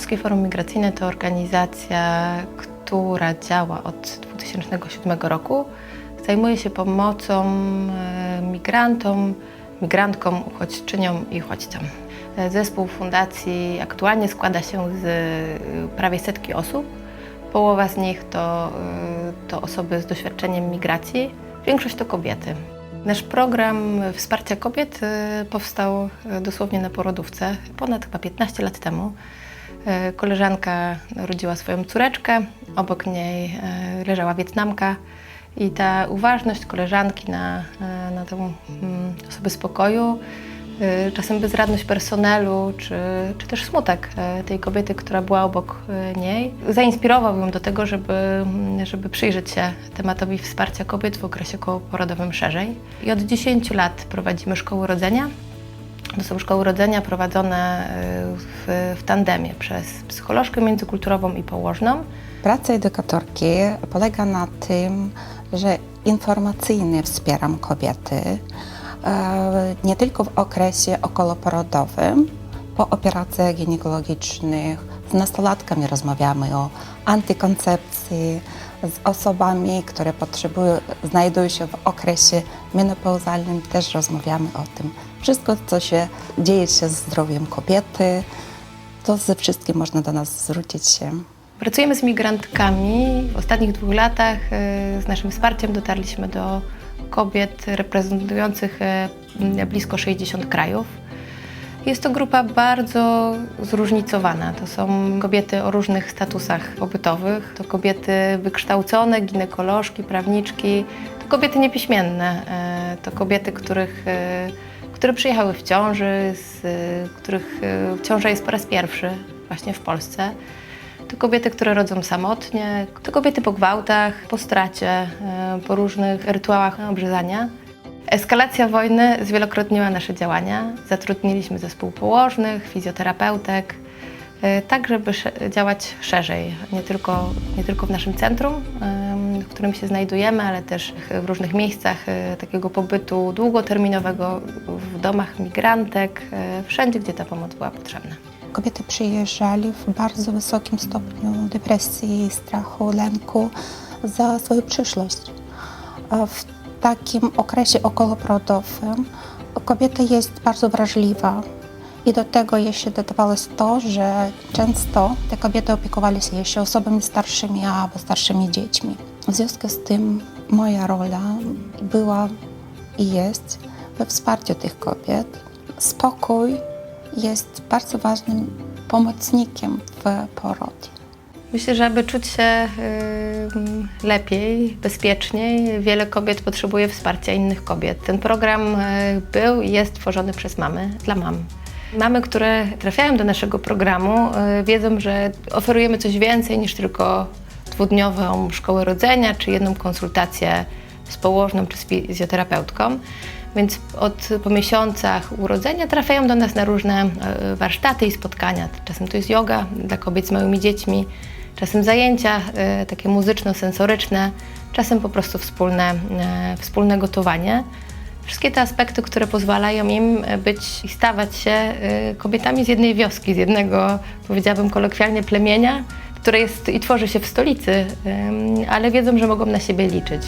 Polskie Forum Migracyjne to organizacja, która działa od 2007 roku. Zajmuje się pomocą e, migrantom, migrantkom, uchodźczyniom i uchodźcom. E, Zespół fundacji aktualnie składa się z e, prawie setki osób. Połowa z nich to, to osoby z doświadczeniem migracji, większość to kobiety. Nasz program wsparcia kobiet powstał dosłownie na porodówce, ponad chyba 15 lat temu. E, Koleżanka rodziła swoją córeczkę, obok niej e, leżała Wietnamka i ta uważność koleżanki na, e, na tą mm, osobę spokoju, czasem bezradność personelu, czy, czy też smutek tej kobiety, która była obok niej, zainspirował ją do tego, żeby, mm, żeby przyjrzeć się tematowi wsparcia kobiet w okresie kołoporodowym szerzej. I od 10 lat prowadzimy szkoły rodzenia. To są szkoły rodzenia prowadzone e, w, w tandemie przez psycholożkę międzykulturową i położną. Praca edukatorki polega na tym, że informacyjnie wspieram kobiety e, nie tylko w okresie okołoporodowym, po operacjach ginekologicznych. Z nastolatkami rozmawiamy o antykoncepcji, z osobami, które potrzebują, znajdują się w okresie menopauzalnym, też rozmawiamy o tym. Wszystko, co się dzieje się z zdrowiem kobiety, to ze wszystkim można do nas zwrócić się. Pracujemy z migrantkami. W ostatnich dwóch latach e, z naszym wsparciem dotarliśmy do kobiet reprezentujących e, blisko 60 krajów. Jest to grupa bardzo zróżnicowana. To są kobiety o różnych statusach pobytowych. To kobiety wykształcone, ginekolożki, prawniczki. To kobiety niepiśmienne. To kobiety, których, e, które przyjechały w ciąży, z e, których e, ciąża jest po raz pierwszy właśnie w Polsce. To kobiety, które rodzą samotnie, to kobiety po gwałtach, po stracie, po różnych rytuałach obrzezania. Eskalacja wojny zwielokrotniła nasze działania. Zatrudniliśmy zespół położnych, fizjoterapeutek, tak żeby działać szerzej, nie tylko, nie tylko w naszym centrum, w którym się znajdujemy, ale też w różnych miejscach e, takiego pobytu długoterminowego, w domach migrantek, e, wszędzie, gdzie ta pomoc była potrzebna. Kobiety przyjeżdżali w bardzo wysokim stopniu depresji, strachu, lęku za swoją przyszłość. W takim okresie okołoporodowym kobieta jest bardzo wrażliwa i do tego jeszcze dodawało to, że często te kobiety opiekowali się jeszcze osobami starszymi albo starszymi dziećmi. W związku z tym moja rola była i jest we wsparciu tych kobiet. Spokój jest bardzo ważnym pomocnikiem w porodzie. Myślę, że aby czuć się y, lepiej, bezpieczniej, wiele kobiet potrzebuje wsparcia innych kobiet. Ten program y, był i jest tworzony przez mamy, dla mam. Mamy, które trafiają do naszego programu, y, wiedzą, że oferujemy coś więcej niż tylko dwudniową szkołę rodzenia, czy jedną konsultację z położną, czy z fizjoterapeutką. Więc od, po miesiącach urodzenia trafiają do nas na różne e, warsztaty i spotkania. Czasem to jest yoga dla kobiet z małymi dziećmi, czasem zajęcia e, takie muzyczno-sensoryczne, czasem po prostu wspólne, wspólne gotowanie. Wszystkie te aspekty, które pozwalają im e, być i stawać się e, kobietami z jednej wioski, z jednego, powiedziałabym kolokwialnie, plemienia, które jest i tworzy się w stolicy, ale wiedzą, że mogą na siebie liczyć.